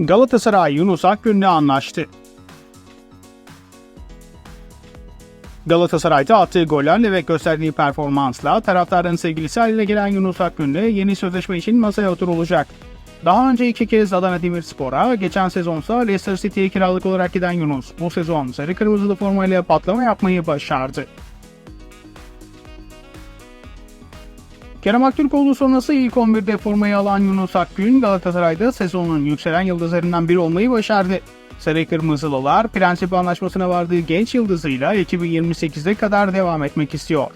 Galatasaray Yunus Akgün'le anlaştı. Galatasaray'da attığı gollerle ve gösterdiği performansla taraftarın sevgilisi haline gelen Yunus Akgün'le yeni sözleşme için masaya oturulacak. Daha önce iki kez Adana Demirspor'a, geçen sezonsa Leicester City'ye kiralık olarak giden Yunus, bu sezon sarı kırmızılı formayla patlama yapmayı başardı. Kerem Aktürkoğlu sonrası ilk 11'de formayı alan Yunus Akgün Galatasaray'da sezonun yükselen yıldızlarından biri olmayı başardı. Sarı Kırmızılılar prensip anlaşmasına vardığı genç yıldızıyla 2028'e kadar devam etmek istiyor.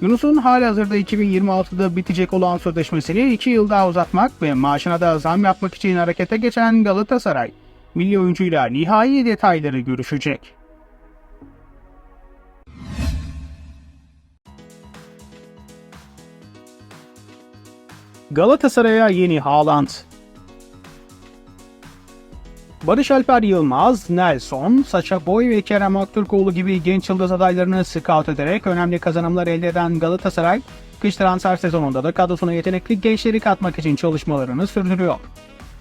Yunus'un halihazırda 2026'da bitecek olan sözleşmesini 2 yıl daha uzatmak ve maaşına da zam yapmak için harekete geçen Galatasaray, milli oyuncuyla nihai detayları görüşecek. Galatasaray'a yeni Haaland. Barış Alper Yılmaz, Nelson, Saça Boy ve Kerem Aktürkoğlu gibi genç yıldız adaylarını scout ederek önemli kazanımlar elde eden Galatasaray, kış transfer sezonunda da kadrosuna yetenekli gençleri katmak için çalışmalarını sürdürüyor.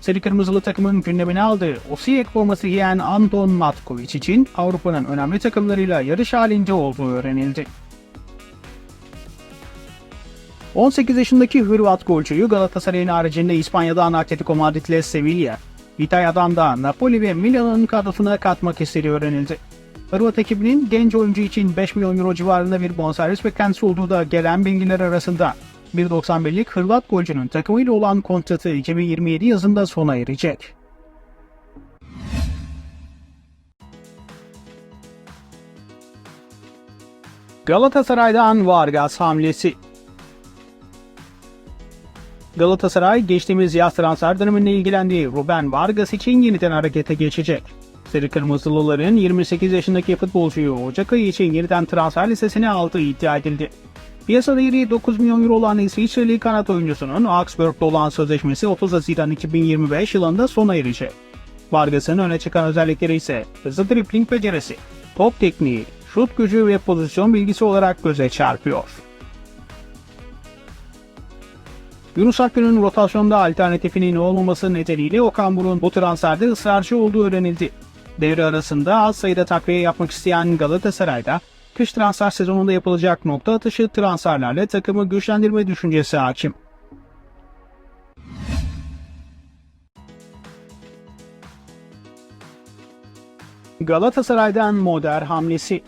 Sarı Kırmızılı takımın gündemine aldığı Osijek forması giyen Anton Matkovic için Avrupa'nın önemli takımlarıyla yarış halinde olduğu öğrenildi. 18 yaşındaki Hırvat golcüyü Galatasaray'ın haricinde İspanya'dan Atletico Madrid ile Sevilla, İtalya'dan da Napoli ve Milan'ın kadrosuna katmak istediği öğrenildi. Hırvat ekibinin genç oyuncu için 5 milyon euro civarında bir bonservis beklentisi olduğu da gelen bilgiler arasında. 1.91'lik Hırvat golcünün takımıyla olan kontratı 2027 yazında sona erecek. Galatasaray'dan Vargas hamlesi Galatasaray geçtiğimiz yaz transfer döneminde ilgilendiği Ruben Vargas için yeniden harekete geçecek. Sarı Kırmızılıların 28 yaşındaki futbolcuyu Ocak ayı için yeniden transfer listesine aldığı iddia edildi. Piyasa değeri 9 milyon euro olan İsviçreli kanat oyuncusunun Augsburg'da olan sözleşmesi 30 Haziran 2025 yılında sona erecek. Vargas'ın öne çıkan özellikleri ise hızlı dripling becerisi, top tekniği, şut gücü ve pozisyon bilgisi olarak göze çarpıyor. Yunus Akgün'ün rotasyonda alternatifinin olmaması nedeniyle Okan Buruk'un bu transferde ısrarcı olduğu öğrenildi. Devre arasında az sayıda takviye yapmak isteyen Galatasaray'da kış transfer sezonunda yapılacak nokta atışı transferlerle takımı güçlendirme düşüncesi hakim. Galatasaray'dan Moder hamlesi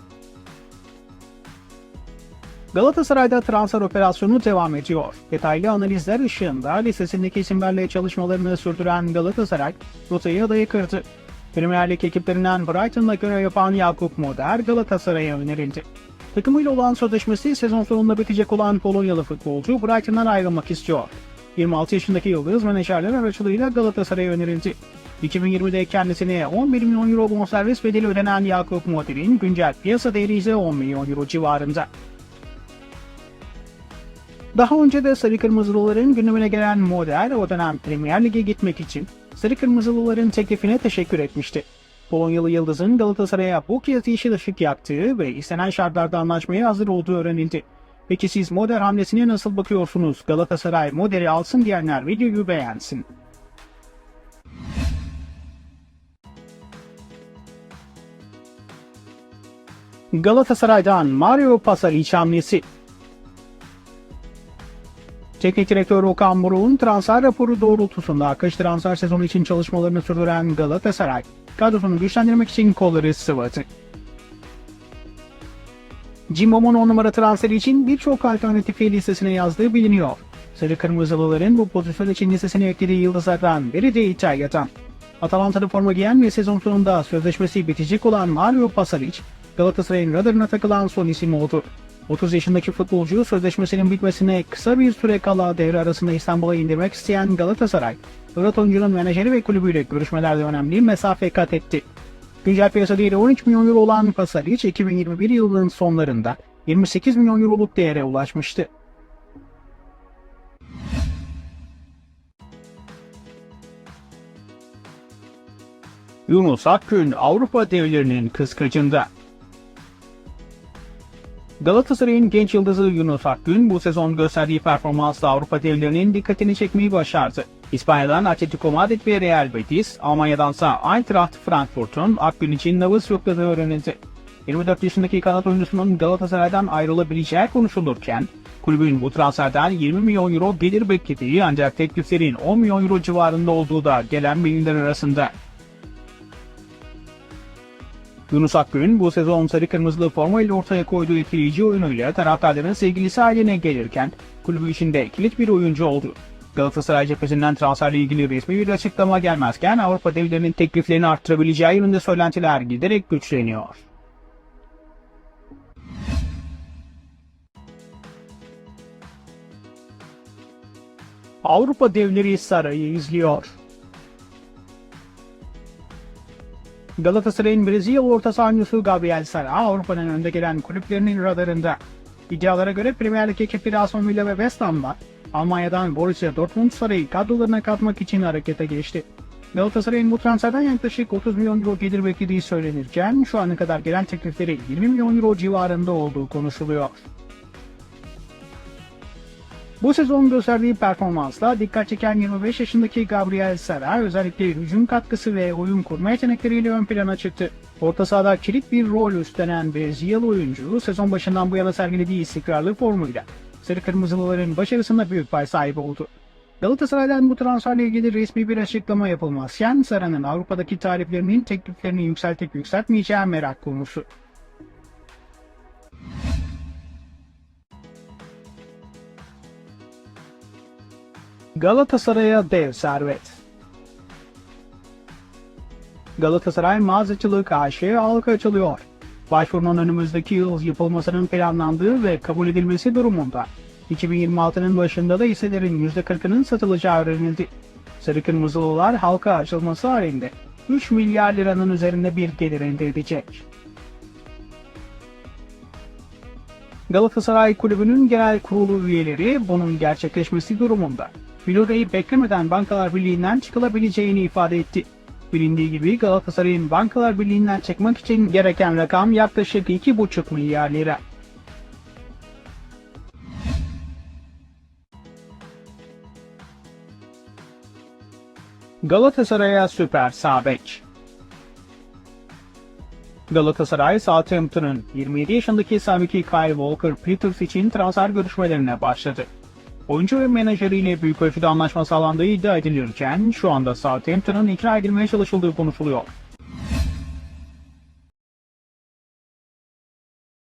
Galatasaray'da transfer operasyonu devam ediyor. Detaylı analizler ışığında listesindeki isimlerle çalışmalarını sürdüren Galatasaray, rotayı adayı kırdı. Premier Lig ekiplerinden Brighton'la görev yapan Yakup Moder Galatasaray'a önerildi. Takımıyla olan sözleşmesi sezon sonunda bitecek olan Polonyalı futbolcu Brighton'dan ayrılmak istiyor. 26 yaşındaki Yıldız menajerler aracılığıyla Galatasaray'a önerildi. 2020'de kendisine 11 milyon euro bonservis bedeli ödenen Yakup Moder'in güncel piyasa değeri ise 10 milyon euro civarında. Daha önce de Sarı Kırmızılıların gündemine gelen Moder o dönem Premier Lig'e gitmek için Sarı Kırmızılıların teklifine teşekkür etmişti. Polonyalı Yıldız'ın Galatasaray'a bu kez yeşil ışık yaktığı ve istenen şartlarda anlaşmaya hazır olduğu öğrenildi. Peki siz Moder hamlesine nasıl bakıyorsunuz? Galatasaray Moder'i alsın diyenler videoyu beğensin. Galatasaray'dan Mario Pasalic hamlesi Teknik direktör Okan Buruk'un transfer raporu doğrultusunda kış transfer sezonu için çalışmalarını sürdüren Galatasaray, kadrosunu güçlendirmek için kolları sıvadı. Cimbom'un 10 numara transferi için birçok alternatifi listesine yazdığı biliniyor. Sarı Kırmızılıların bu pozisyon için listesine eklediği yıldızlardan biri de İtalya'dan. Atalanta'da forma giyen ve sezon sonunda sözleşmesi bitecek olan Mario Pasalic, Galatasaray'ın radarına takılan son isim oldu. 30 yaşındaki futbolcuyu sözleşmesinin bitmesine kısa bir süre kala devre arasında İstanbul'a indirmek isteyen Galatasaray, Fırat oyuncunun menajeri ve kulübüyle görüşmelerde önemli mesafe kat etti. Güncel piyasa değeri 13 milyon euro olan Pasalic 2021 yılının sonlarında 28 milyon euroluk değere ulaşmıştı. Yunus Akgün Avrupa devlerinin kıskacında. Galatasaray'ın genç yıldızı Yunus Akgün bu sezon gösterdiği performansla Avrupa devlerinin dikkatini çekmeyi başardı. İspanya'dan Atletico Madrid ve Real Betis, Almanya'dansa Eintracht Frankfurt'un Akgün için nabız yokladığı öğrenildi. 24 yaşındaki kanat oyuncusunun Galatasaray'dan ayrılabileceği konuşulurken, kulübün bu transferden 20 milyon euro gelir beklediği ancak tekliflerin 10 milyon euro civarında olduğu da gelen bilgiler arasında. Yunus Akgün bu sezon sarı kırmızılı forma ile ortaya koyduğu etkileyici oyunuyla taraftarların sevgilisi haline gelirken kulübü içinde kilit bir oyuncu oldu. Galatasaray cephesinden transferle ilgili resmi bir açıklama gelmezken Avrupa devlerinin tekliflerini arttırabileceği yönünde söylentiler giderek güçleniyor. Avrupa devleri sarayı izliyor. Galatasaray'ın Brezilya orta sahancısı Gabriel Sara Avrupa'nın önde gelen kulüplerinin radarında. İddialara göre Premier Lig ekibi Aston Villa ve West Ham'la Almanya'dan Borussia Dortmund Saray'ı kadrolarına katmak için harekete geçti. Galatasaray'ın bu transferden yaklaşık 30 milyon euro gelir beklediği söylenirken şu ana kadar gelen teklifleri 20 milyon euro civarında olduğu konuşuluyor. Bu sezon gösterdiği performansla dikkat çeken 25 yaşındaki Gabriel Sara özellikle hücum katkısı ve oyun kurma yetenekleriyle ön plana çıktı. Orta sahada kilit bir rol üstlenen Brezilyalı oyuncu sezon başından bu yana sergilediği istikrarlı formuyla Sarı Kırmızılıların başarısında büyük pay sahibi oldu. Galatasaray'dan bu transferle ilgili resmi bir açıklama yapılmazken Sara'nın Avrupa'daki taliplerinin tekliflerini yükseltip yükseltmeyeceği merak konusu. Galatasaray'a dev servet. Galatasaray mağazacılık AŞ halka açılıyor. Başvurunun önümüzdeki yıl yapılmasının planlandığı ve kabul edilmesi durumunda 2026'nın başında da hisselerin %40'ının satılacağı öğrenildi. Sarı Kırmızılılar halka açılması halinde 3 milyar liranın üzerinde bir gelir elde edecek. Galatasaray Kulübü'nün genel kurulu üyeleri bunun gerçekleşmesi durumunda Florya'yı beklemeden Bankalar Birliği'nden çıkılabileceğini ifade etti. Bilindiği gibi Galatasaray'ın Bankalar Birliği'nden çıkmak için gereken rakam yaklaşık 2,5 milyar lira. Galatasaray'a süper sağ. Galatasaray Southampton'ın 27 yaşındaki sabiki Kyle Walker Peters için transfer görüşmelerine başladı. Oyuncu ve menajeriyle büyük ölçüde anlaşma sağlandığı iddia edilirken şu anda Southampton'ın ikna edilmeye çalışıldığı konuşuluyor.